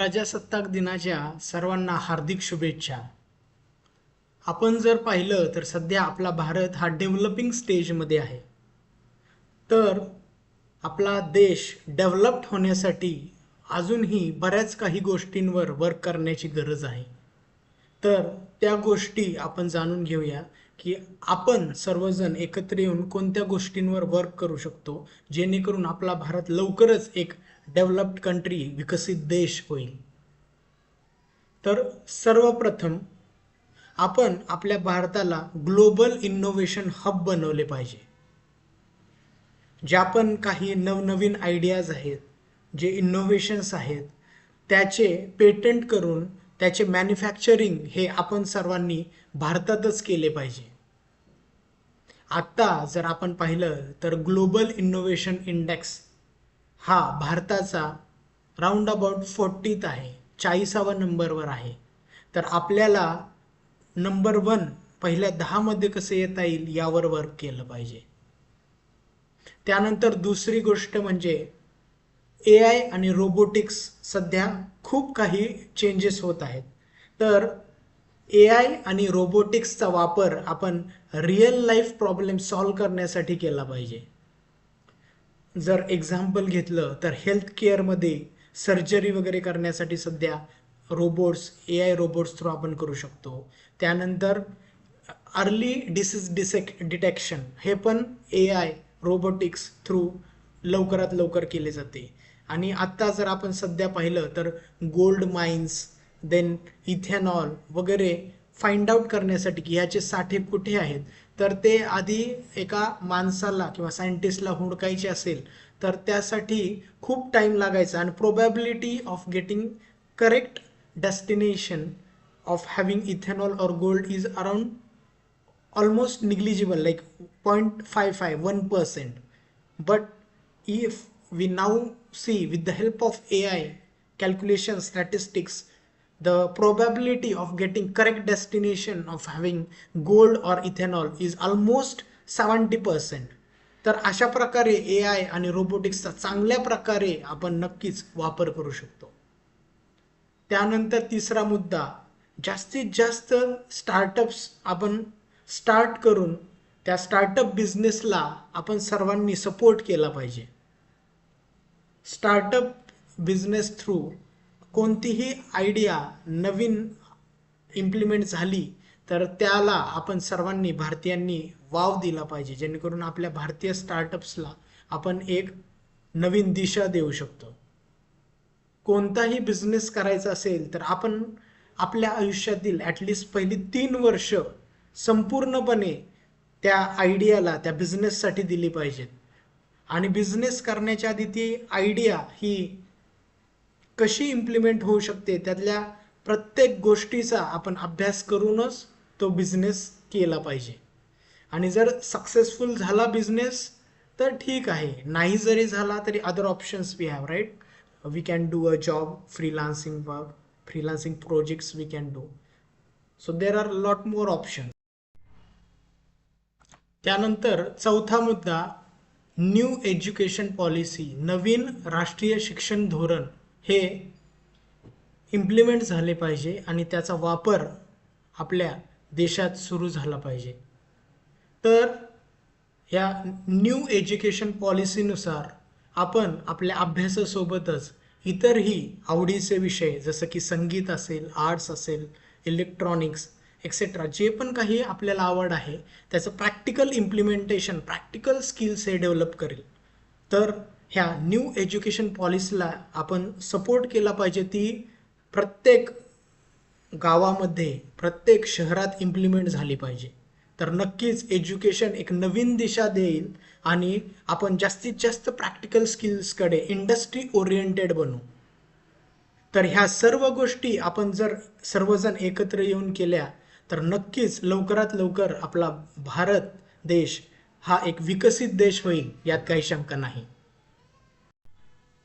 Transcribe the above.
प्रजासत्ताक दिनाच्या सर्वांना हार्दिक शुभेच्छा. आपण जर पाहिलं तर सध्या आपला भारत हा डेव्हलपिंग स्टेजमध्ये आहे. तर आपला देश डेव्हलप्ड होण्यासाठी अजूनही बऱ्याच काही गोष्टींवर वर्क करण्याची गरज आहे. तर त्या गोष्टी आपण जाणून घेऊया. की आपण सर्वजण एकत्र येऊन कोणत्या गोष्टींवर वर्क करू शकतो जेणेकरून आपला भारत लवकरच एक डेव्हलप्ड कंट्री विकसित देश होईल. तर सर्वप्रथम आपण आपल्या भारताला ग्लोबल इनोव्हेशन हब बनवले पाहिजे. ज्या पण काही नवनवीन आयडियाज आहेत जे इनोव्हेशन्स आहेत त्याचे पेटंट करून त्याचे मॅन्युफॅक्चरिंग हे आपण सर्वांनी भारतातच केले पाहिजे. आत्ता जर आपण पाहिलं तर ग्लोबल इनोव्हेशन इंडेक्स हा भारताचा राऊंड अबाउट फोर्टीत आहे चाळीसावा नंबरवर आहे. तर आपल्याला नंबर वन पहिल्या दहामध्ये कसं येता येईल यावर वर्क केलं पाहिजे. त्यानंतर दुसरी गोष्ट म्हणजे ए आय आणि रोबोटिक्स सध्या खूप काही चेंजेस होत आहेत. तर ए आय आणि रोबोटिक्सचा वापर आपण रिअल लाईफ प्रॉब्लेम सॉल्व करण्यासाठी केला पाहिजे. जर एक्झाम्पल घेतलं तर हेल्थ केअरमध्ये सर्जरी वगैरे करण्यासाठी सध्या robots A I robots through आपण करू शकतो. त्यानंतर अर्ली डिसीज डिसेक डिटेक्शन हे पण ए आय रोबोटिक्स थ्रू लवकरात लवकर केले जाते. आणि आत्ता जर आपण सध्या पाहिलं तर गोल्ड माइन्स देन इथेनॉल वगैरे फाइंड आउट करण्यासाठी की ह्याचे साठे कुठे आहेत. तर ते आधी एका माणसाला किंवा सायंटिस्टला हुडकायचे असेल तर त्यासाठी खूप टाईम लागायचा आणि probability of getting correct destination of having ethanol और gold is around almost negligible like 0.55 1% but if we now see with the help of ai calculation statistics the probability of getting correct destination of having gold or ethanol is almost 70% तर अशा प्रकारे ए I आणि रोबोटिक्सचा चांगल्या प्रकारे आपण नक्कीच वापर करू शकतो. त्यानंतर तिसरा मुद्दा जास्तीत जास्त स्टार्टअप्स आपण स्टार्ट करून त्या स्टार्टअप बिझनेसला आपण सर्वांनी सपोर्ट केला पाहिजे. स्टार्टअप बिझनेस थ्रू कोणतीही आयडिया नवीन इम्प्लिमेंट झाली तर त्याला आपण सर्वांनी भारतीयांनी वाव दिला पाहिजे. जेणेकरून आपल्या भारतीय स्टार्टअप्सला आपण एक नवीन दिशा देऊ शकतो. कोणताही बिझनेस करायचा असेल तर आपण आपल्या आयुष्यातील ॲटलिस्ट पहिली तीन वर्ष संपूर्णपणे त्या आयडियाला त्या बिझनेससाठी दिली पाहिजेत. आणि बिझनेस करण्याच्या आधी ती आयडिया ही कशी इम्प्लिमेंट होऊ शकते? त्यातल्या प्रत्येक गोष्टीचा आपण अभ्यास करूनच तो बिझनेस केला पाहिजे. आणि जर सक्सेसफुल झाला बिझनेस तर ठीक आहे. नाही जरी झाला तरी other options we have right we can do a job freelancing work freelancing projects we can do so there are lot more option त्यानंतर चौथा मुद्दा न्यू एज्युकेशन पॉलिसी नवीन राष्ट्रीय शिक्षण धोरण. हे इम्प्लिमेंट झाले पाहिजे आणि त्याचा वापर आपल्या देशात सुरू झाला पाहिजे. तर या न्यू एज्युकेशन पॉलिसीनुसार आपण आपल्या अभ्यासासोबतच इतरही आवडीचे विषय जसं की संगीत असेल आर्ट्स असेल इलेक्ट्रॉनिक्स एक्सेट्रा जे पण काही आपल्याला आवड आहे त्याचं प्रॅक्टिकल इम्प्लिमेंटेशन प्रॅक्टिकल स्किल्स हे डेव्हलप करेल. तर ह्या न्यू एज्युकेशन पॉलिसीला आपण सपोर्ट केला पाहिजे ती प्रत्येक गावामध्ये प्रत्येक शहरात इम्प्लिमेंट झाली पाहिजे. तर नक्कीच एज्युकेशन एक नवीन दिशा देईल आणि आपण जास्तीत जास्त प्रॅक्टिकल स्किल्सकडे इंडस्ट्री ओरिएंटेड बनू. तर ह्या सर्व गोष्टी आपण जर सर्वजण एकत्र येऊन केल्या तर नक्कीच लवकरात लवकर आपला भारत देश हा एक विकसित देश होईल यात काही शंका नाही.